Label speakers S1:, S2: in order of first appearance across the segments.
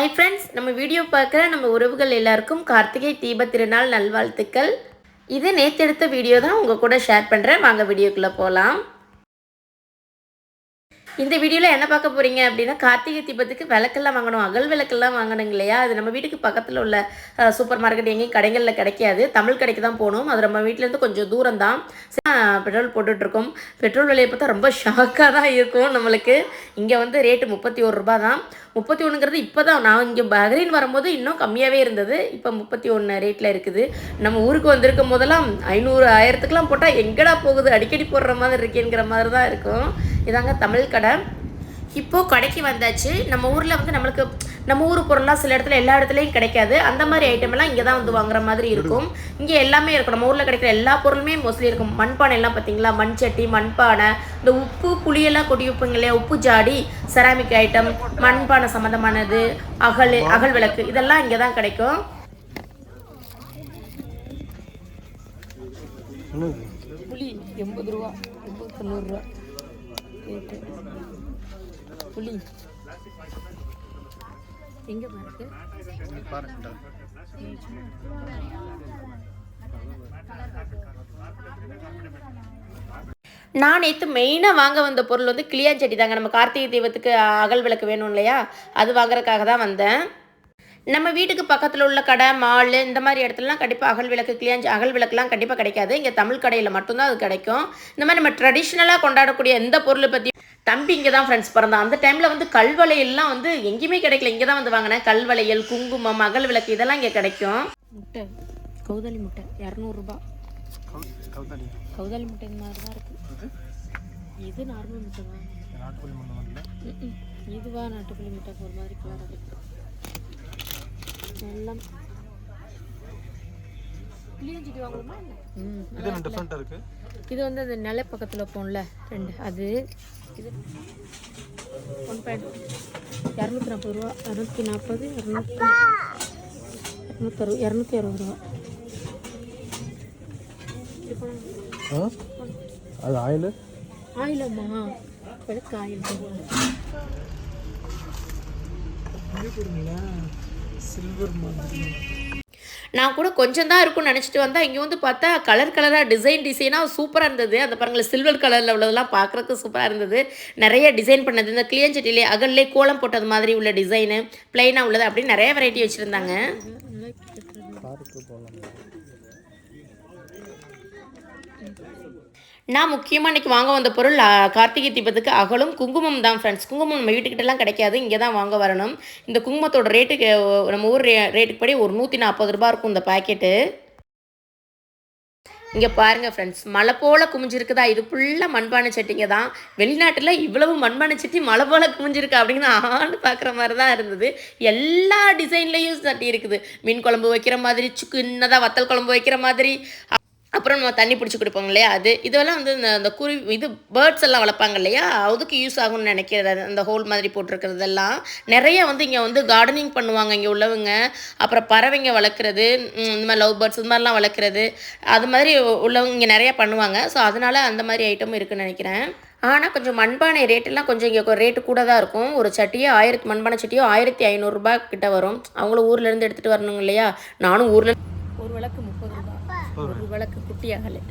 S1: Hi friends நம்ம video பார்க்குற நம்ம உறவுகள் எல்லாருக்கும் கார்த்திகை தீப திருநாள் நல்வாழ்த்துக்கள். இது நேற்று எடுத்த வீடியோ தான் உங்கள் கூட ஷேர் பண்ணுறேன் வாங்க வீடியோக்குள்ளே போகலாம் இந்த வீடியோவில் என்ன பார்க்க போகிறீங்க அப்படின்னா கார்த்திகை தீபத்துக்கு விளக்கெல்லாம் வாங்கணும் அகல் விளக்கெல்லாம் வாங்கணுங்க இல்லையா? அது நம்ம வீட்டுக்கு பக்கத்தில் உள்ள சூப்பர் மார்க்கெட் எங்கேயும் கடைகளில் கிடைக்காது. தமிழ் கடைக்கு தான் போகணும். அது நம்ம வீட்டிலேருந்து கொஞ்சம் தூரம் தான். பெட்ரோல் போட்டுட்ருக்கோம் பெட்ரோல் விலையை பார்த்தா ரொம்ப ஷாக்காக தான் இருக்கும் நம்மளுக்கு. இங்கே வந்து ரேட்டு முப்பத்தி ஒரு ரூபா தான். முப்பத்தி ஒன்றுங்கிறது இப்போ தான் நான் இங்கே பஹ்ரைன் வரும்போது இன்னும் கம்மியாகவே இருந்தது. இப்போ முப்பத்தி ஒன்று ரேட்டில் இருக்குது. நம்ம ஊருக்கு வந்திருக்கும் போதெல்லாம் ஐநூறு ஆயிரத்துக்குலாம் போட்டால் எங்கடா போகுது? அடிக்கடி போடுற மாதிரி இருக்கேங்கிற மாதிரி தான் இருக்கும். இதாங்க தமிழ் கடை. இப்போது கடைக்கு வந்தாச்சு. நம்ம ஊரில் வந்து நம்மளுக்கு நம்ம ஊர் பொருளாக சில இடத்துல எல்லா இடத்துலையும் கிடைக்காது. அந்த மாதிரி ஐட்டம் எல்லாம் இங்கே தான் வந்து வாங்குற மாதிரி இருக்கும். இங்கே எல்லாமே இருக்கும். நம்ம ஊரில் கிடைக்கிற எல்லா பொருளுமே மோஸ்ட்லி இருக்கும். மண்பானை எல்லாம் பார்த்தீங்களா மண் சட்டி மண்பானை இந்த உப்பு புளியெல்லாம் கொட்டி வைப்பீங்க இல்லையா? உப்பு ஜாடி செராமிக் ஐட்டம் மண்பானை சம்மந்தமானது அகல் அகல் விளக்கு இதெல்லாம் இங்கே தான் கிடைக்கும்.
S2: புளி எண்பது ரூபா எண்பது தொண்ணூறுரூவா ரேட்டு புளி
S1: எங்கே பாருக்கு நான் நேற்று மெயினாக வாங்க வந்த பொருள் வந்து கிளியாஞ்சட்டி தாங்க. நம்ம கார்த்திகை தீபத்துக்கு அகல் விளக்கு வேணும் இல்லையா அது வாங்குறதுக்காக தான் வந்தேன். நம்ம வீட்டுக்கு பக்கத்தில் உள்ள கடை மால் இந்த மாதிரி இடத்துலலாம் கண்டிப்பாக அகல் விளக்கு கிளியாஞ்சி அகல் விளக்குலாம் கண்டிப்பாக கிடைக்காது. இங்கே தமிழ் கடையில் மட்டும்தான் அது கிடைக்கும். இந்த மாதிரி நம்ம ட்ரெடிஷ்னலாக கொண்டாடக்கூடிய எந்த பொருளை பற்றி தம்பி இங்கே தான் ஃப்ரெண்ட்ஸ் பிறந்தான். அந்த டைமில் வந்து கல்வளையல்லாம் வந்து எங்கேயுமே கிடைக்கல. இங்கே தான் வந்து வாங்கினேன். கல்வளையல் குங்குமம் அகல் விளக்கு இதெல்லாம் இங்கே கிடைக்கும்.
S2: முட்டை. கௌதாலி முட்டை. இரநூறுபா கௌதாலி முட்டை இந்த மாதிரி தான் இருக்கு. இது நார்மல் முட்டை தான். இதுவா நாட்டுப்புளி முட்டை ஒரு மாதிரி கலர் இருக்கு எல்லாம்.
S3: இது என்ன டிஃப்ரெண்ட்டாக இருக்கு.
S2: இது வந்து அந்த நிலை பக்கத்தில் போகல ரெண்டு. அது இது ஒன் பாயிண்ட் இரநூத்தி நாற்பது ரூபா இரநூத்தி நாற்பது இரநூத்தி இரநூத்தறு இரநூத்தி அறுபது ரூபா.
S3: அது ஆயில்
S2: ஆயிலம்மா விளக்கு ஆயில் சில்வர் மாதிரி
S1: நான் கூட கொஞ்சம் தான் இருக்கும்னு நினச்சிட்டு வந்தா இங்கே வந்து பார்த்தா கலர் கலராக டிசைன் டிசைனாக சூப்பராக இருந்தது. அந்த பாருங்களேன் சில்வர் கலரில் உள்ளதெல்லாம் பார்க்குறதுக்கு சூப்பராக இருந்தது. நிறைய டிசைன் பண்ணது. இந்த கிளியஞ்சட்டிலே அகல்லே கோலம் போட்டது மாதிரி உள்ள டிசைனு பிளைனாக உள்ளது அப்படின்னு நிறைய வெரைட்டி வச்சுருந்தாங்க
S3: பார்க்கு போகலாம்
S1: நான் முக்கியமாக இன்றைக்கி வாங்க வந்த பொருள் கார்த்திகை தீபத்துக்கு அகலும் குங்குமம் தான் ஃப்ரெண்ட்ஸ் குங்குமம் நம்ம வீட்டுக்கிட்டலாம் கிடைக்காது இங்கே தான் வாங்க வரணும். இந்த குங்குமத்தோட ரேட்டுக்கு நம்ம ஊர் ரே ரேட்டுக்கு படி ஒரு நூற்றி நாற்பது ரூபா இருக்கும் இந்த பாக்கெட்டு இங்கே பாருங்கள் ஃப்ரெண்ட்ஸ் மலை போல் குமிஞ்சிருக்குதா? இது ஃபுல்லாக மண்பானை சட்டிங்க தான். வெளிநாட்டில் இவ்வளவு மண்பானை சட்டி மலை போல் குமிஞ்சிருக்கு அப்படின்னு ஆண்டு பார்க்குற மாதிரி தான் இருந்தது. எல்லா டிசைன்லேயும் சட்டி இருக்குது. மீன் குழம்பு வைக்கிற மாதிரி சின்னதாக வத்தல் குழம்பு வைக்கிற மாதிரி. அப்புறம் நம்ம தண்ணி பிடிச்சி கொடுப்போம் இல்லையா? அது இதெல்லாம் வந்து இந்த அந்த குரு இது பேர்ட்ஸ் எல்லாம் வளர்ப்பாங்க இல்லையா? அதுக்கு யூஸ் ஆகும்னு நினைக்கிறது அந்த ஹோல் மாதிரி போட்டிருக்கிறதெல்லாம். நிறைய வந்து இங்கே வந்து கார்டனிங் பண்ணுவாங்க இங்கே உள்ளவங்க. அப்புறம் பறவைங்க வளர்க்குறது இந்த மாதிரி லவ் பேர்ட்ஸ் இந்த மாதிரிலாம் வளர்க்குறது. அது மாதிரி உள்ளவங்க இங்கே நிறையா பண்ணுவாங்க. ஸோ அதனால அந்த மாதிரி ஐட்டமும் இருக்குன்னு நினைக்கிறேன். ஆனால் கொஞ்சம் மண்பானை ரேட்டெல்லாம் கொஞ்சம் இங்கே ரேட்டு கூட தான் இருக்கும். ஒரு சட்டியோ ஆயிரத்து மண்பானை சட்டியோ ஆயிரத்தி ஐநூறுரூபா கிட்ட வரும். அவங்களும் ஊர்லேருந்து எடுத்துகிட்டு வரணுங்க இல்லையா? நானும் ஊரில்
S2: ஒரு விளக்கு ஒரு விளக்கு குட்டி அகலை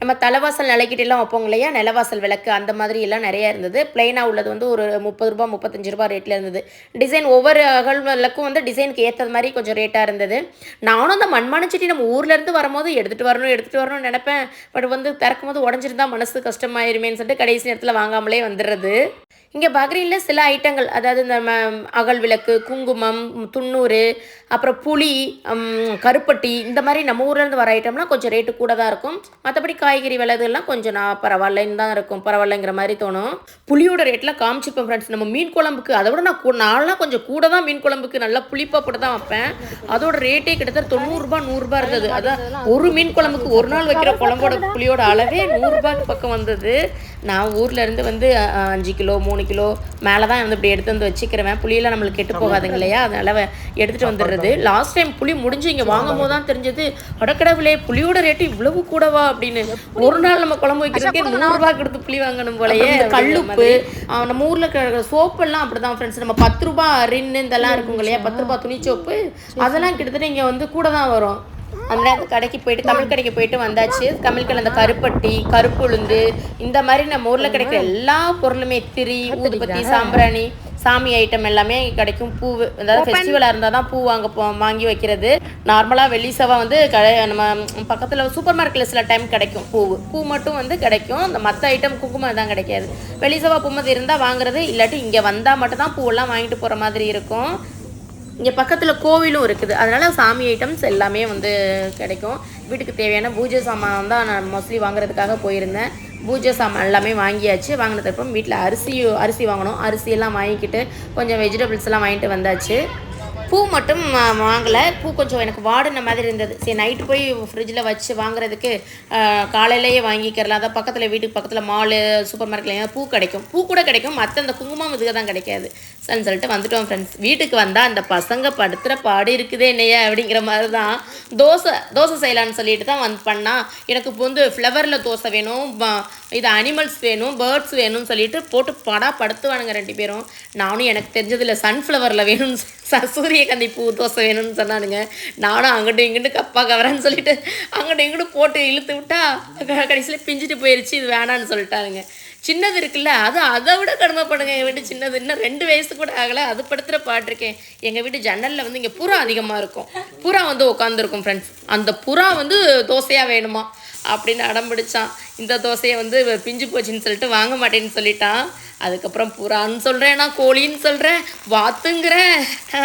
S1: நம்ம தலைவாசல் நிலைக்கிட்டெல்லாம் வைப்போங்க இல்லையா? நிலவாசல் விளக்கு அந்த மாதிரி எல்லாம் நிறைய இருந்தது. பிளெயினாக உள்ளது வந்து ஒரு முப்பது ரூபா முப்பத்தஞ்சு ரூபா ரேட்டில் இருந்தது. டிசைன் ஒவ்வொரு அகல் விளக்கும் வந்து டிசைனுக்கு ஏற்றது மாதிரி கொஞ்சம் ரேட்டாக இருந்தது. நானும் அந்த மண்பானை சட்டி நம்ம ஊர்லேருந்து வரும்போது எடுத்துகிட்டு வரணும் எடுத்துகிட்டு வரணும்னு நினைப்பேன். பட் வந்து திறக்கும் போது உடஞ்சிருந்தா மனசு கஷ்டமாயிருமேன்னு சொல்லிட்டு கடைசி நேரத்தில் வாங்காமலே வந்துடுறது. இங்கே பக்ரீனில் சில ஐட்டங்கள். அதாவது இந்த அகல் விளக்கு குங்குமம் துண்ணூறு அப்புறம் புளி கருப்பட்டி இந்த மாதிரி நம்ம ஊர்லேருந்து வர ஐட்டம்லாம் கொஞ்சம் ரேட்டு கூட தான் இருக்கும். மற்றபடி காய்கறி விலை இதெல்லாம் கொஞ்சம் நான் பரவாயில்லன்னு தான் இருக்கும். பரவாயில்லைங்கிற மாதிரி தோணும். புளியோட ரேட்லாம் காமிச்சிப்பேன் ஃப்ரெண்ட்ஸ் நம்ம மீன் குழம்புக்கு அதை விட நான் நான்லாம் கொஞ்சம் கூட தான் மீன் குழம்புக்கு நல்லா புளிப்பாக போட்டு தான் வைப்பேன். அதோட ரேட்டே கிட்டத்தட்ட தொண்ணூறுரூபா நூறுரூபா இருந்தது. அதான் ஒரு மீன் குழம்புக்கு ஒரு நாள் வைக்கிற குழம்போட புளியோட அளவே நூறுரூபாய்க்கு பக்கம் வந்தது. நான் ஊர்ல இருந்து வந்து அஞ்சு கிலோ மூணு கிலோ மேலே தான் வந்து இப்படி எடுத்து வந்து வச்சுக்கிறேன் புளியெல்லாம் நம்மளுக்கு கெட்டு போகாதுங்க இல்லையா? அதனால எடுத்துட்டு வந்துடுறது. லாஸ்ட் டைம் புளி முடிஞ்சு இங்கே வாங்கும் போது தான் தெரிஞ்சது. அடக்கடவுளே புளியோட ரேட்டு இவ்வளவு கூடவா அப்படின்னு. ஒரு நாள் நம்ம குழம்பு வைக்கிறதுக்கே நூறுரூவா கொடுத்து புளி வாங்கணும் போலயே கல்லுப்பு. நம்ம ஊரில் இருக்கிற சோப்பெல்லாம் அப்படி தான் ஃப்ரெண்ட்ஸ் நம்ம பத்து ரூபா ரின்னு இதெல்லாம் இருக்குங்க இல்லையா? பத்து ரூபா துணி சோப்பு. அதெல்லாம் கிட்டத்தட்ட இங்கே வந்து கூட தான் வரும். அந்த அந்த கடைக்கு போயிட்டு தமிழ் கடைக்கு போயிட்டு வந்தாச்சு. தமிழ் கடை அந்த கருப்பட்டி கருப்பு உளுந்து இந்த மாதிரி நம்ம ஊரில் கிடைக்கிற எல்லா பொருளுமே திரி ஊதுபத்தி சாம்பிராணி சாமி ஐட்டம் எல்லாமே கிடைக்கும். பூ அதாவது ஃபெஸ்டிவலாக இருந்தால் தான் பூ வாங்க போ வாங்கி வைக்கிறது. நார்மலாக வெள்ளி செவ்வாய் வந்து கடை நம்ம பக்கத்தில் சூப்பர் மார்க்கெட்டில் சில டைம் கிடைக்கும் பூ. பூ மட்டும் வந்து கிடைக்கும். இந்த மற்ற ஐட்டம் குங்குமம் தான் கிடைக்காது. வெள்ளி செவ்வாய் பூமதி இருந்தால் வாங்குறது இல்லாட்டி இங்கே வந்தால் மட்டும் தான் பூவெல்லாம் வாங்கிட்டு போகிற மாதிரி இருக்கும். இங்கே பக்கத்தில் கோவிலும் இருக்குது. அதனால் சாமி ஐட்டம்ஸ் எல்லாமே வந்து கிடைக்கும். வீட்டுக்கு தேவையான பூஜை சாமான் தான் நான் மோஸ்ட்லி வாங்குறதுக்காக போயிருந்தேன். பூஜை சாமான் எல்லாமே வாங்கியாச்சு. வாங்கினதுக்கப்புறம் வீட்டில் அரிசி அரிசி வாங்கணும். அரிசியெல்லாம் வாங்கிக்கிட்டு கொஞ்சம் வெஜிடபிள்ஸ் எல்லாம் வாங்கிட்டு வந்தாச்சு. பூ மட்டும் வாங்கலை. பூ கொஞ்சம் எனக்கு வாடின மாதிரி இருந்தது. சரி நைட்டு போய் ஃப்ரிட்ஜில் வச்சு வாங்குறதுக்கு காலையிலேயே வாங்கிக்கிறலாம் அதான் பக்கத்தில் வீட்டுக்கு பக்கத்தில் மாலு சூப்பர் மார்க்கெட்ல பூ கிடைக்கும். பூ கூட கிடைக்கும். மற்ற அந்த குங்குமம் இதுக்கு தான் கிடைக்காது. சரின்னு சொல்லிட்டு வந்துட்டோம் ஃப்ரெண்ட்ஸ் வீட்டுக்கு வந்தால் அந்த பசங்க படுத்துகிற பாடு இருக்குதே என்னையா அப்படிங்கிற மாதிரி தான் தோசை தோசை செய்யலான்னு சொல்லிட்டு தான் வந்து பண்ணால் எனக்கு வந்து ஃப்ளவரில் தோசை வேணும் இது அனிமல்ஸ் வேணும் பேர்ட்ஸ் வேணும்னு சொல்லிட்டு போட்டு படா படுத்துவானுங்க ரெண்டு பேரும். நானும் எனக்கு தெரிஞ்சதில்லை சன்ஃப்ளவரில் வேணும்னு. சொ- சூரியகாந்தி பூ தோசை வேணும்னு சொன்னானுங்க. நானும் அங்கிட்டும் இங்கிட்டு கப்பா கவரன்னு சொல்லிட்டு அங்கிட்டும் இங்கிட்டு போட்டு இழுத்து விட்டா கடைசியில் பிஞ்சிட்டு போயிருச்சு இது வேணான்னு சொல்லிட்டாருங்க சின்னது இருக்குல்ல அது அதை விட கடுமைப்படுங்க. எங்கள் வீட்டு சின்னது. இன்னும் ரெண்டு வயசு கூட ஆகலை. அது படுத்துகிற பாட்டிருக்கேன் எங்கள் வீட்டு ஜன்னலில் வந்து இங்கே புறா அதிகமாக இருக்கும். புறா வந்து உட்காந்துருக்கும் ஃப்ரெண்ட்ஸ் அந்த புறா வந்து தோசையாக வேணுமா? அப்படின்னு அடம் பிடிச்சான். இந்த தோசையை வந்து பிஞ்சு போச்சுன்னு சொல்லிட்டு வாங்க மாட்டேன்னு சொல்லிட்டான். அதுக்கப்புறம் புறான்னு சொல்கிறேன் நான் கோழின்னு சொல்கிறேன் வாத்துங்கிறேன்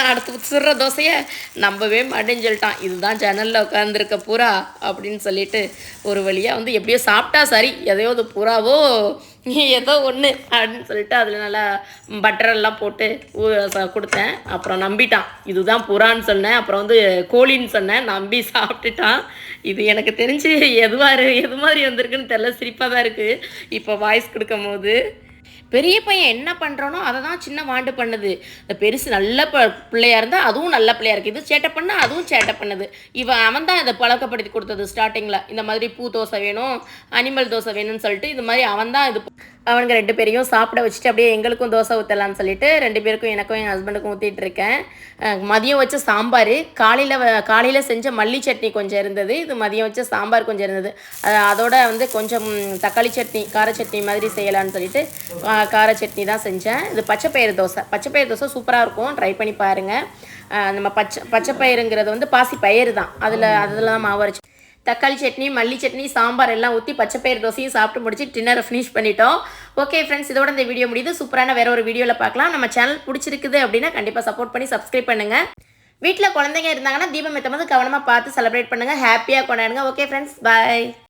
S1: அடுத்து சுடுற தோசையை நம்பவே மாட்டேன்னு சொல்லிட்டான். இதுதான் ஜன்னலில் உட்காந்துருக்க புறா அப்படின்னு சொல்லிட்டு ஒரு வழியாக வந்து எப்படியோ சாப்பிட்டா சரி. எதையோ ஒரு புறாவோ ஏதோ ஒன்று அப்படின்னு சொல்லிட்டு அதில் நல்லா பட்டரெல்லாம் போட்டு கொடுத்தேன். அப்புறம் நம்பிட்டான். இதுதான் புறான்னு சொன்னேன். அப்புறம் வந்து கோழின்னு சொன்னேன். நம்பி சாப்பிட்டுட்டான். இது எனக்கு தெரிஞ்சு எதுவாரு எது மாதிரி வந்திருக்குன்னு தெரில சிரிப்பாக தான் இருக்குது இப்போ வாய்ஸ் கொடுக்கும் போது பெரிய பையன் என்ன பண்ணுறானோ அதை தான் சின்ன வாண்டு பண்ணுது. இந்த பெருசு நல்ல ப பிள்ளையா இருந்தால் அதுவும் நல்ல பிள்ளையா இருக்குது இது சேட்டை பண்ணா அதுவும் சேட்டை பண்ணுது. இவன் அவன் தான் இதை பழக்கப்படுத்தி கொடுத்தது ஸ்டார்டிங்கில் இந்த மாதிரி பூ தோசை வேணும் அனிமல் தோசை வேணும்னு சொல்லிட்டு இது மாதிரி அவன் தான் இது அவனுங்க ரெண்டு பேரையும் சாப்பிட வச்சுட்டு அப்படியே எங்களுக்கும் தோசை ஊற்றலாம்னு சொல்லிட்டு ரெண்டு பேருக்கும் எனக்கும் என் ஹஸ்பண்டுக்கும் ஊற்றிட்டு இருக்கேன். மதியம் வச்ச சாம்பார் காலையில் காலையில் செஞ்ச மல்லி சட்னி கொஞ்சம் இருந்தது. இது மதியம் வச்ச சாம்பார் கொஞ்சம் இருந்தது. அதோட வந்து கொஞ்சம் தக்காளி சட்னி கார சட்னி மாதிரி செய்யலாம்னு சொல்லிட்டு கார சட்னி தான் செஞ்சேன். இது பச்சைப்பயிறு தோசை. பச்சைப்பயிறு தோசை சூப்பராக இருக்கும். ட்ரை பண்ணி பாருங்கள் நம்ம பச்சை பச்சைப்பயிறுங்கிறது வந்து பாசி பயிறு தான். அதில் அதில் தான் மாவு அரைச்சி தக்காளி சட்னி மல்லி சட்னி சாம்பார் எல்லாம் ஊற்றி பச்சைப்பயிறு தோசையும் சாப்பிட்டு முடிச்சு டின்னரை ஃபினிஷ் பண்ணிட்டோம். ஓகே ஃப்ரெண்ட்ஸ் இதோட இந்த வீடியோ முடியுது. சூப்பரான வேற ஒரு வீடியோவில் பார்க்கலாம். நம்ம சேனல் பிடிச்சிருக்குது அப்படின்னா கண்டிப்பாக சப்போர்ட் பண்ணி சப்ஸ்கிரைப் பண்ணுங்கள் வீட்டில் குழந்தைங்க இருந்தாங்கன்னா தீபம் எத்தும் போது கவனமாக பார்த்து செலிப்ரேட் பண்ணுங்கள் ஹாப்பியாக கொண்டாடுங்க. Okay friends by